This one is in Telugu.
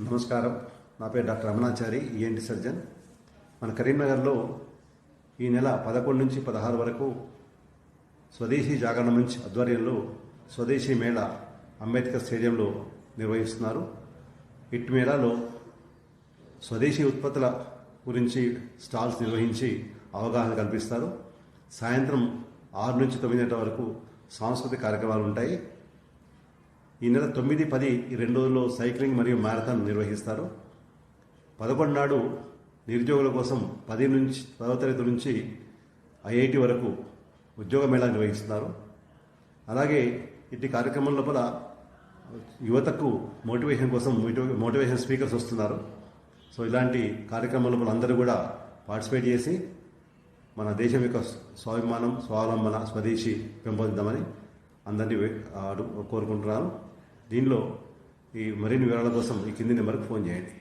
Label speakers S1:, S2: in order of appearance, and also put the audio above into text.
S1: నమస్కారం. నా పేరు డాక్టర్ రమణాచారి ఈఎన్టీ సర్జన్ మన కరీంనగర్లో ఈ నెల పదకొండు నుంచి పదహారు వరకు స్వదేశీ జాగరణ మంచ్ ఆధ్వర్యంలో స్వదేశీ మేళా అంబేద్కర్ స్టేడియంలో నిర్వహిస్తున్నారు. ఇట్ మేళాలో స్వదేశీ ఉత్పత్తుల గురించి స్టాల్స్ నిర్వహించి అవగాహన కల్పిస్తారు. సాయంత్రం ఆరు నుంచి తొమ్మిది గంటల వరకు సాంస్కృతిక కార్యక్రమాలు ఉంటాయి. ఈ నెల తొమ్మిది పది ఈ రెండు రోజుల్లో సైక్లింగ్ మరియు మ్యారథాన్ నిర్వహిస్తారు. పదకొండు నాడు నిరుద్యోగుల కోసం పది నుంచి పదవ తరగతి నుంచి ఐఐటి వరకు ఉద్యోగ మేళా నిర్వహిస్తున్నారు. అలాగే ఇట్టి కార్యక్రమం లోపల యువతకు మోటివేషన్ కోసం మోటివేషన్ స్పీకర్స్ వస్తున్నారు. సో ఇలాంటి కార్యక్రమం లోపల అందరూ కూడా పార్టిసిపేట్ చేసి మన దేశం యొక్క స్వాభిమానం స్వావలంబన స్వదేశీ పెంపొందిద్దామని అందరినీ అడు- కోరుకుంటున్నాను. దీనిలో ఈ మరిన్ని వివరాల కోసం ఈ కింది నెంబర్కి ఫోన్ చేయండి.